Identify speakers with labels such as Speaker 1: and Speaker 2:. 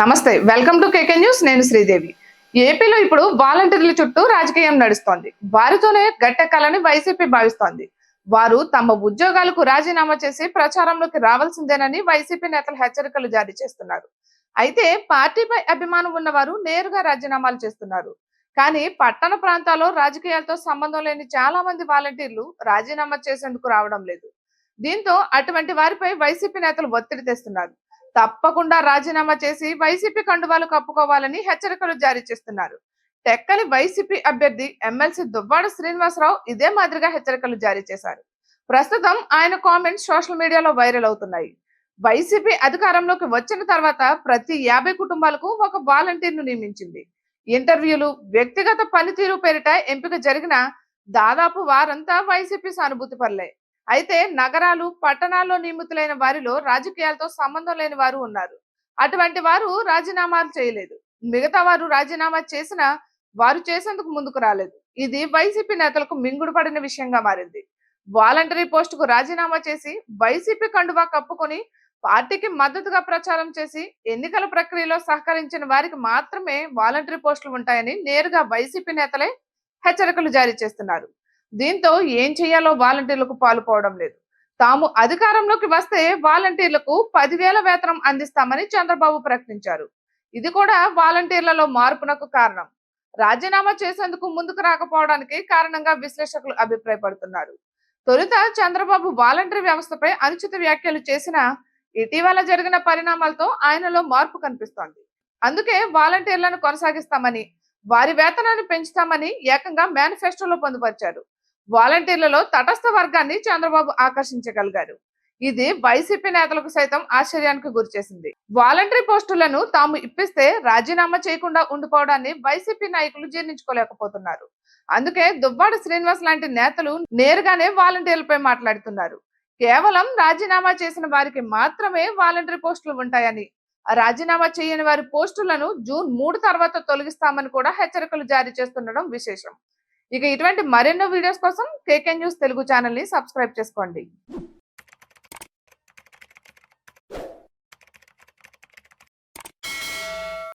Speaker 1: నమస్తే welcome to KK news. నేను శ్రీదేవి. ఏపీలో ఇప్పుడు వాలంటీర్ల చుట్టూ రాజకీయం నడుస్తోంది. వారితోనే గట్టెక్కాలని వైసీపీ భావిస్తోంది. వారు తమ ఉద్యోగాలకు రాజీనామా చేసి ప్రచారంలోకి రావాల్సిందేనని వైసీపీ నేతలు హెచ్చరికలు జారీ చేస్తున్నారు. అయితే పార్టీపై అభిమానం ఉన్నవారు నేరుగా రాజీనామాలు చేస్తున్నారు. కానీ పట్టణ ప్రాంతాల్లో రాజకీయాలతో సంబంధం లేని చాలా మంది వాలంటీర్లు రాజీనామా చేసేందుకు రావడం లేదు. దీంతో అటువంటి వారిపై వైసీపీ నేతలు ఒత్తిడి తెస్తున్నారు. తప్పకుండా రాజీనామా చేసి వైసీపీ కండువాలు కప్పుకోవాలని హెచ్చరికలు జారీ చేస్తున్నారు. టెక్కలి వైసీపీ అభ్యర్థి ఎమ్మెల్సీ దువ్వాడ శ్రీనివాసరావు ఇదే మాదిరిగా హెచ్చరికలు జారీ చేశారు. ప్రస్తుతం ఆయన కామెంట్స్ సోషల్ మీడియాలో వైరల్ అవుతున్నాయి. వైసీపీ అధికారంలోకి వచ్చిన తర్వాత ప్రతి యాభై కుటుంబాలకు ఒక వాలంటీర్ను నియమించింది. ఇంటర్వ్యూలు వ్యక్తిగత పనితీరు పేరిట ఎంపిక జరిగిన దాదాపు వారంతా వైసీపీ సానుభూతి పర్లే. అయితే నగరాలు పట్టణాల్లో నియమితులైన వారిలో రాజకీయాలతో సంబంధం లేని వారు ఉన్నారు. అటువంటి వారు రాజీనామాలు చేయలేదు. మిగతా వారు రాజీనామా చేసిన వారు చేసేందుకు ముందుకు రాలేదు. ఇది వైసీపీ నేతలకు మింగుడు పడిన విషయంగా మారింది. వాలంటరీ పోస్టుకు రాజీనామా చేసి వైసీపీ కండువా కప్పుకొని పార్టీకి మద్దతుగా ప్రచారం చేసి ఎన్నికల ప్రక్రియలో సహకరించిన వారికి మాత్రమే వాలంటరీ పోస్టులు ఉంటాయని నేరుగా వైసీపీ నేతలే హెచ్చరికలు జారీ చేస్తున్నారు. దీంతో ఏం చేయాలో వాలంటీర్లకు పాలుపోవడం లేదు. తాము అధికారంలోకి వస్తే వాలంటీర్లకు పదివేల వేతనం అందిస్తామని చంద్రబాబు ప్రకటించారు. ఇది కూడా వాలంటీర్లలో మార్పునకు కారణం. రాజీనామా చేసేందుకు ముందుకు రాకపోవడానికి కారణంగా విశ్లేషకులు అభిప్రాయపడుతున్నారు. తొలుత చంద్రబాబు వాలంటీర్ వ్యవస్థపై అనుచిత వ్యాఖ్యలు చేసిన ఇటీవల జరిగిన పరిణామాలతో ఆయనలో మార్పు కనిపిస్తోంది. అందుకే వాలంటీర్లను కొనసాగిస్తామని వారి వేతనాన్ని పెంచుతామని ఏకంగా మేనిఫెస్టోలో పొందుపరిచారు. వాలంటీర్లలో తటస్థ వర్గాన్ని చంద్రబాబు ఆకర్షించగలిగారు. ఇది వైసీపీ నేతలకు సైతం ఆశ్చర్యానికి గురిచేసింది వాలంటరీ పోస్టులను తాము ఇప్పిస్తే రాజీనామా చేయకుండా ఉండిపోవడాన్ని వైసీపీ నాయకులు జీర్ణించుకోలేకపోతున్నారు. అందుకే దువ్వాడ శ్రీనివాస్ లాంటి నేతలు నేరుగానే వాలంటీర్లపై మాట్లాడుతున్నారు. కేవలం రాజీనామా చేసిన వారికి మాత్రమే వాలంటరీ పోస్టులు ఉంటాయని ఆ రాజీనామా చేయని వారి పోస్టులను జూన్ మూడు తర్వాత తొలగిస్తామని కూడా హెచ్చరికలు జారీ చేస్తుండడం విశేషం. ఇక ఇటువంటి మరెన్నో వీడియోస్ కోసం కేకే న్యూస్ తెలుగు ఛానల్ని సబ్స్క్రైబ్ చేసుకోండి.